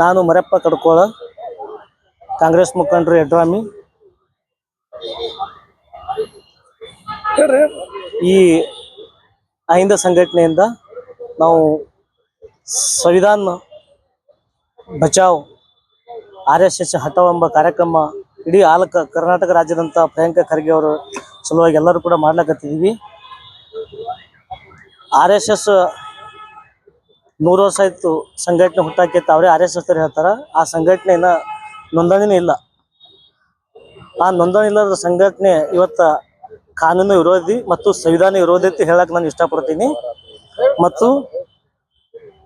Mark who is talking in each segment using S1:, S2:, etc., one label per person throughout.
S1: ನಾನು ಮರಪ್ಪ ಕಡ್ಕೋಳ, ಕಾಂಗ್ರೆಸ್ ಮುಖಂಡರು ಯಡ್ರಾಮಿ ಈ ಅಹಿಂದ ಸಂಘಟನೆಯಿಂದ ನಾವು ಸಂವಿಧಾನ ಬಚಾವ್, ಆರ್ ಎಸ್ ಎಸ್ ಹಠಾವ್ ಎಂಬ ಕಾರ್ಯಕ್ರಮ ಇಡೀ ಆಲಕ, ಕರ್ನಾಟಕ ರಾಜ್ಯದಂತ ಪ್ರಿಯಾಂಕ ಖರ್ಗೆ ಅವರು ಸಲುವಾಗಿ ಎಲ್ಲರೂ ಕೂಡ ಮಾಡ್ಲಕತ್ತಿದ್ದೀವಿ. ಆರ್ ಎಸ್ ಎಸ್ ನೂರು ವರ್ಷ ಆಯಿತು ಸಂಘಟನೆ ಹುಟ್ಟಾಕೈತೆ ಅವರೇ ಆರ್ ಎಸ್ ಎಸ್ ಹೇಳ್ತಾರೆ. ಆ ಸಂಘಟನೆನ ನೋಂದಣಿನೇ ಇಲ್ಲ. ಆ ನೋಂದಣಿ ಇಲ್ಲದ ಸಂಘಟನೆ ಇವತ್ತ ಕಾನೂನು ವಿರೋಧಿ ಮತ್ತು ಸಂವಿಧಾನ ವಿರೋಧಿ ಅಂತ ಹೇಳಕ್ಕೆ ನಾನು ಇಷ್ಟಪಡ್ತೀನಿ. ಮತ್ತು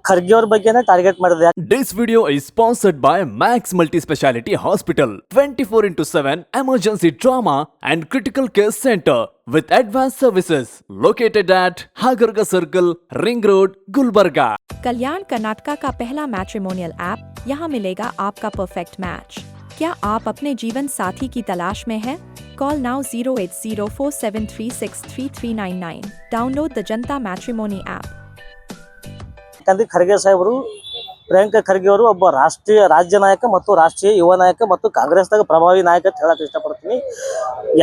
S1: ಖರ್ಗೆ ಅವ್ರ ಬಗ್ಗೆನೇ ಟಾರ್ಗೆಟ್ ಮಾಡಿದೆ
S2: This video is sponsored by Max Multi Speciality Hospital 24 into 7 emergency trauma and critical care center with advanced services located at Hagarga Circle, Ring Road, Gulbarga.
S3: कल्याण कर्नाटका का पहला मैट्रिमोनियल ऐप यहाँ मिलेगा आपका परफेक्ट मैच क्या आप अपने जीवन साथी की तलाश में हैं? Call now zero eight zero four seven three six three three nine nine download the Janata matrimony app
S1: ಯಾಕಂದ್ರೆ ಖರ್ಗೆ ಸಾಹೇಬರು, ಪ್ರಿಯಾಂಕ ಖರ್ಗೆ ಅವರು ಒಬ್ಬ ರಾಷ್ಟ್ರೀಯ ರಾಜ್ಯ ನಾಯಕ ಮತ್ತು ರಾಷ್ಟ್ರೀಯ ಯುವ ನಾಯಕ ಮತ್ತು ಕಾಂಗ್ರೆಸ್ದಾಗ ಪ್ರಭಾವಿ ನಾಯಕ ಅಂತ ಹೇಳಕ್ ಇಷ್ಟಪಡ್ತೀನಿ.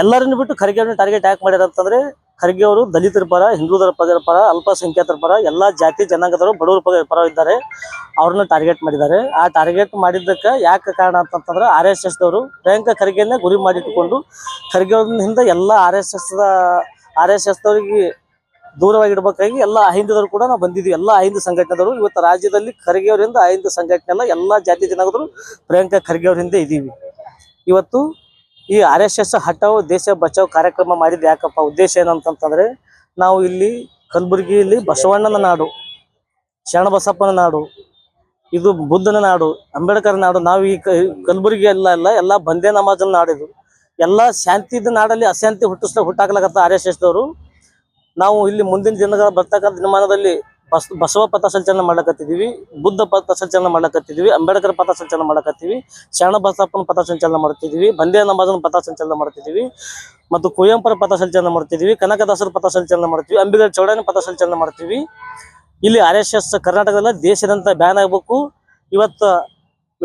S1: ಎಲ್ಲರನ್ನು ಬಿಟ್ಟು ಖರ್ಗೆ ಅವ್ರನ್ನ ಟಾರ್ಗೆಟ್ ಯಾಕೆ ಮಾಡ್ಯಾರ ಅಂತಂದ್ರೆ, ಖರ್ಗೆ ಅವರು ದಲಿತರ ಪರ ಹಿಂದೂದರ ಪದರ ಪರ, ಅಲ್ಪಸಂಖ್ಯಾತರ ಪರ, ಎಲ್ಲಾ ಜಾತಿ ಜನಾಂಗದವರು ಬಡವರ ಪರ ಪರ ಇದ್ದಾರೆ. ಅವ್ರನ್ನ ಟಾರ್ಗೆಟ್ ಮಾಡಿದ್ದಾರೆ. ಆ ಟಾರ್ಗೆಟ್ ಮಾಡಿದ್ದಕ್ಕೆ ಯಾಕೆ ಕಾರಣ ಅಂತಂತಂದ್ರೆ ಆರ್ ಎಸ್ ಎಸ್ ದವರು ಪ್ರಿಯಾಂಕ ಖರ್ಗೆನ ಗುರಿ ಮಾಡಿಟ್ಟುಕೊಂಡು, ಖರ್ಗೆ ಅವ್ರ ಹಿಂದೆ ಎಲ್ಲ R S S R S S ದವರಿಗೆ ದೂರವಾಗಿಡ್ಬೇಕಾಗಿ ಎಲ್ಲ ಅಹಿಂದದವರು ಕೂಡ ನಾವು ಬಂದಿದ್ವಿ. ಎಲ್ಲ ಅಹಿಂದ ಸಂಘಟನೆದವರು ಇವತ್ತು ರಾಜ್ಯದಲ್ಲಿ ಖರ್ಗೆ ಅವರಿಂದ ಅಹಿಂದ ಸಂಘಟನೆ ಎಲ್ಲ ಎಲ್ಲ ಜಾತಿ ಜನಾಂಗದವರು ಪ್ರಿಯಾಂಕ ಖರ್ಗೆ ಅವರಿಂದ ಇದ್ದೀವಿ. ಇವತ್ತು ಈ ಆರ್ ಎಸ್ ಎಸ್ ದೇಶ ಬಚಾವ್ ಕಾರ್ಯಕ್ರಮ ಮಾಡಿದ್ದು ಯಾಕಪ್ಪ? ಉದ್ದೇಶ ಏನಂತಂತಂದ್ರೆ ನಾವು ಇಲ್ಲಿ ಕಲಬುರಗಿಯಲ್ಲಿ ಬಸವಣ್ಣನ ನಾಡು, ಶರಣಬಸಪ್ಪನ ನಾಡು, ಇದು ಬುದ್ಧನ ನಾಡು, ಅಂಬೇಡ್ಕರ್ ನಾಡು, ನಾವು ಈ ಕಲಬುರಗಿ ಎಲ್ಲ ಎಲ್ಲ ಎಲ್ಲ ಬಂದೇ ನಮಾಜನ ನಾಡಿದು. ಎಲ್ಲ ಶಾಂತಿದ ನಾಡಲ್ಲಿ ಅಶಾಂತಿ ಹುಟ್ಟಿಸ್ತಾ ಹುಟ್ಟಾಕ್ಲಾಗತ್ತ ಆರ್ ಎಸ್ ಎಸ್ ದವರು ನಾವು ಇಲ್ಲಿ ಮುಂದಿನ ದಿನಗಳ ಬರ್ತಕ್ಕಂಥ ದಿನಮಾನದಲ್ಲಿ ಬಸ್, ಬಸವ ಪಥ ಸಂಚಲನ ಮಾಡ್ಲಕತ್ತಿದೀವಿ ಬುದ್ಧ ಪಥ ಸಂಚಲನ ಮಾಡ್ಲಕತ್ತಿದೀವಿ ಅಂಬೇಡ್ಕರ್ ಪಥ ಸಂಚಲನ ಮಾಡ್ಲಕತ್ತೀವಿ ಶರಣ ಬಸಪ್ಪನ ಪಥ ಸಂಚಲನ ಮಾಡುತ್ತಿದ್ದೀವಿ ಬಂದೇ ನಮಾಜನ ಪಥ ಸಂಚಲನ ಮಾಡುತ್ತಿದ್ದೀವಿ ಮತ್ತು ಕುವೆಂಪರ ಪಥ ಸಂಚಲನ ಮಾಡ್ತಿದೀವಿ ಕನಕದಾಸರ ಪಥ ಸಂಚಲನ ಮಾಡ್ತೀವಿ ಅಂಬಿಗರ ಚೌಡಾನಿ ಪಥ ಸಂಚಲನ ಮಾಡ್ತೀವಿ ಇಲ್ಲಿ ಆರ್ ಎಸ್ ಎಸ್ ಕರ್ನಾಟಕದಲ್ಲ ದೇಶದಂತ ಬ್ಯಾನ್ ಆಗ್ಬೇಕು. ಇವತ್ತು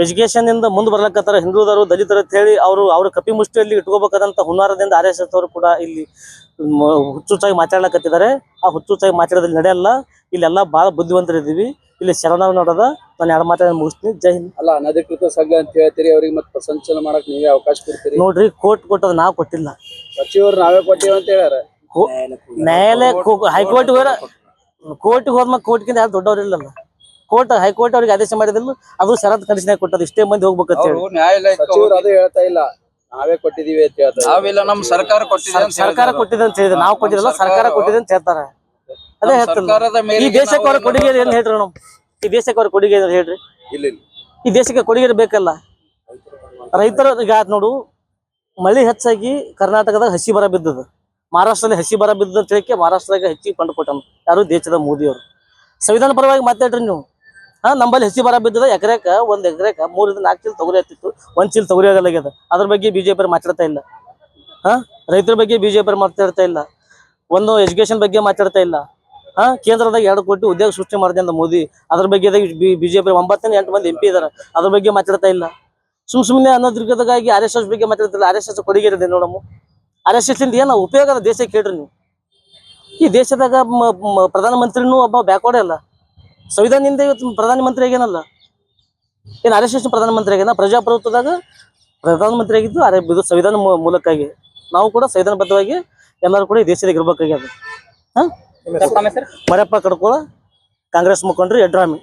S1: ಎಜುಕೇಶನ್ ಇಂದ ಮುಂದೆ ಬರ್ಲಕತ್ತಾರ ಹಿಂದೂದರು ದಲಿತರು ಅಂತ ಹೇಳಿ ಅವರು ಅವ್ರ ಕಪಿ ಮುಷ್ಟಿಯಲ್ಲಿ ಇಟ್ಕೋಬೇಕಾದಂತ ಹುನ್ನಾರದಿಂದ ಆರ್ ಎಸ್ ಎಸ್ ಅವರು ಕೂಡ ಇಲ್ಲಿ ಹುಚ್ಚುಚ್ಚಾಗಿ ಮಾತಾಡ್ಲಕತ್ತಿದ್ದಾರೆ. ಆ ಹುಚ್ಚುಚ್ಚಾಗಿ ಮಾತಾಡೋದ್ರಲ್ಲಿ ನಡೆಯಲ್ಲ. ಇಲ್ಲೆಲ್ಲ ಬಹಳ ಬುದ್ಧಿವಂತರಿದ್ದೀವಿ. ಇಲ್ಲಿ ಶರಣ ನೋಡದ. ನಾನು ಎರಡು ಮಾತಾಡಿ ಮುಗಿಸ್ತೀನಿ. ಜೈ ಹಿಂದ್.
S4: ಅಲ್ಲ ಅನಧಿಕೃತ ಸಂಘ ಅಂತ ಹೇಳ್ತೀರಿ ಅವ್ರಿಗೆ ಮತ್ತೆ ಪ್ರಸಂಚನ ಮಾಡಕ್ ನೀವೇ ಅವಕಾಶ ಕೊಡ್ತೀರಿ?
S1: ನೋಡ್ರಿ ಕೋರ್ಟ್ ಕೊಟ್ಟದ ನಾವು ಕೊಟ್ಟಿಲ್ಲ.
S4: ಸಚಿವರು ನಾವೇ ಕೊಟ್ಟಿವಿ ಅಂತ ಹೇಳ್ಯಾರ?
S1: ನ್ಯಾಯಾಲಯ ಹೈಕೋರ್ಟ್ ಕೋರ್ಟ್ ಕೋರ್ಟ್ಗೆ ಹೋದ್ಮ ಕೋರ್ಟ್ಗಿಂತ ಯಾರು ದೊಡ್ಡವ್ರು ಇಲ್ಲಲ್ಲ ಕೋರ್ಟ್ ಹೈಕೋರ್ಟ್ ಅವ್ರಿಗೆ ಆದೇಶ ಮಾಡಿದ್ರು ಅದು ಶರತ್ ಕಂಡೀಷನ್ ಕೊಟ್ಟದ್ದು ಇಷ್ಟೇ ಮಂದಿ ಹೋಗ್ಬೇಕಂತ ಹೇಳಿ.
S5: ಅವ್ರು ನ್ಯಾಯಾಲಯಕ್ಕೆ
S4: ಸಚಿವರು ಅದು ಹೇಳ್ತಾ ಇಲ್ಲ. ನಾವೇ ಕೊಟ್ಟಿದೀವಿ ಅಂತ ಹೇಳ್ತಾರೆ.
S5: ನಾವಿಲ್ಲ ನಮ್ ಸರ್ಕಾರ ಕೊಟ್ಟಿದೆ ಅಂತ
S1: ಸರ್ಕಾರ
S5: ಹೇಳಿದ್ರು.
S1: ಕೊಟ್ಟಿದೆ ಅಂತ ಹೇಳಿದ್ರೆ. ನಾವು ಕೊಟ್ಟಿರಲ್ಲ ಸರ್ಕಾರ ಕೊಟ್ಟಿದೆ ಅಂತ ಹೇಳ್ತಾರೆ. ಅದೇ
S5: ಹೇಳ್ತಾರೆ
S1: ಈ ದೇಶಕ್ಕೆ ಅವ್ರ ಕೊಡುಗೆ ಏನ್ ಹೇಳ್ರಿ ನಾವು ಈ ದೇಶಕ್ಕೆ ಅವ್ರ ಕೊಡುಗೆ ಏನ್ ಹೇಳ್ರಿ?
S4: ಇಲ್ಲ
S1: ಈ ದೇಶಕ್ಕೆ ಕೊಡುಗೆ ಬೇಕಲ್ಲ? ರೈತರ ಈಗ ಆತ್ ನೋಡು ಮಳೆ ಹೆಚ್ಚಾಗಿ ಕರ್ನಾಟಕದಾಗ ಹಸಿ ಬರ ಬಿದ್ದದ. ಮಹಾರಾಷ್ಟ್ರದಲ್ಲಿ ಹಸಿ ಬರ ಬಿದ್ದದ ಅಂತ ಹೇಳಿ ಮಹಾರಾಷ್ಟ್ರದಾಗ ಹೆಚ್ಚಿಗೆ ಫಂಡ್ ಕೊಟ್ಟನು. ಯಾರು? ದೇಶದ ಮೋದಿಯವರು. ಸಂವಿಧಾನ ಪರವಾಗಿ ಮಾತಾಡ್ರಿ ನೀವು. ನಂಬಲ್ಲಿ ಹಸಿ ಬರ ಬಿದ್ದದ, ಎಕರೆಕ, ಒಂದ್ ಎಕರೆಕ ಮೂರಿಂದ ನಾಲ್ಕು ಚೀಲ ತೊಗರಿ ಹತ್ತಿತ್ತು, ಒಂದ್ ಚೀಲ ತೊಗರಿ ಆಗಲಾಗ್ಯದ ಅದ್ರ ಬಗ್ಗೆ ಬಿಜೆಪಿ ಮಾತಾಡ್ತಾ ಇಲ್ಲ. ಹಾ, ರೈತರ ಬಗ್ಗೆ ಬಿಜೆಪಿ ಮಾತಾಡ್ತಾ ಇಲ್ಲ. ಒಂದು ಎಜುಕೇಶನ್ ಬಗ್ಗೆ ಮಾತಾಡ್ತಾ ಇಲ್ಲ. ಹಾ, ಕೇಂದ್ರದಾಗ ಎರಡು ಕೋಟಿ ಉದ್ಯೋಗ ಸೃಷ್ಟಿ ಮಾಡಿದೆ ಅಂತ ಮೋದಿ. ಅದ್ರ ಬಗ್ಗೆ ಬಿಜೆಪಿ ಒಂಬತ್ತನೇ, ಎಂಟು ಮಂದಿ ಎಂ ಪಿ ಇದಾರೆ. ಅದ್ರ ಬಗ್ಗೆ ಮಾತಾಡ್ತಾ ಇಲ್ಲ. ಸುಮ್ ಸುಮ್ಮನೆ ಅನ್ನೋದ್ರಗಾಗಿ ಆರ್ ಎಸ್ ಎಸ್ ಬಗ್ಗೆ ಮಾತಾಡ್ತಿಲ್ಲ. ಆರ್ ಎಸ್ ಎಸ್ ಕೊಡುಗೆ ಇರದೆ ನೋಡಮ್ಮ. ಆರ್ ಎಸ್ ಎಸ್ ಇಂದ ಏನ ಉಪಯೋಗ ಅದ ದೇಶಕ್ಕೆ ಕೇಳ್ರಿ ನೀವು. ಈ ದೇಶದಾಗ ಪ್ರಧಾನಮಂತ್ರಿನೂ ಒಬ್ಬ ಬ್ಯಾಕ್ವರ್ಡ್ ಅಲ್ಲ ಸಂವಿಧಾನದಿಂದ ಇವತ್ತು ಪ್ರಧಾನಮಂತ್ರಿ ಆಗೇನಲ್ಲ ಏನು ಆರ್ ಎಸ್ ಎಸ್ ಪ್ರಧಾನಮಂತ್ರಿ ಆಗ್ಯಾನ ಪ್ರಜಾಪ್ರಭುತ್ವದಾಗ ಪ್ರಧಾನಮಂತ್ರಿ ಆಗಿದ್ದು ಅರೆ ಇದು ಸಂವಿಧಾನ ಮೂಲಕ್ಕಾಗಿ. ನಾವು ಕೂಡ ಸಂವಿಧಾನಬದ್ಧವಾಗಿ ಎಲ್ಲರೂ ಕೂಡ ಈ ದೇಶದಾಗ ಇರ್ಬೇಕಾಗ್ಯದ. ಹಾಂ? ಮರಪ್ಪ ಕಡ್ಕೋಳ ಕಾಂಗ್ರೆಸ್ ಮುಖಂಡರು ಯಡ್ರಾಮಿ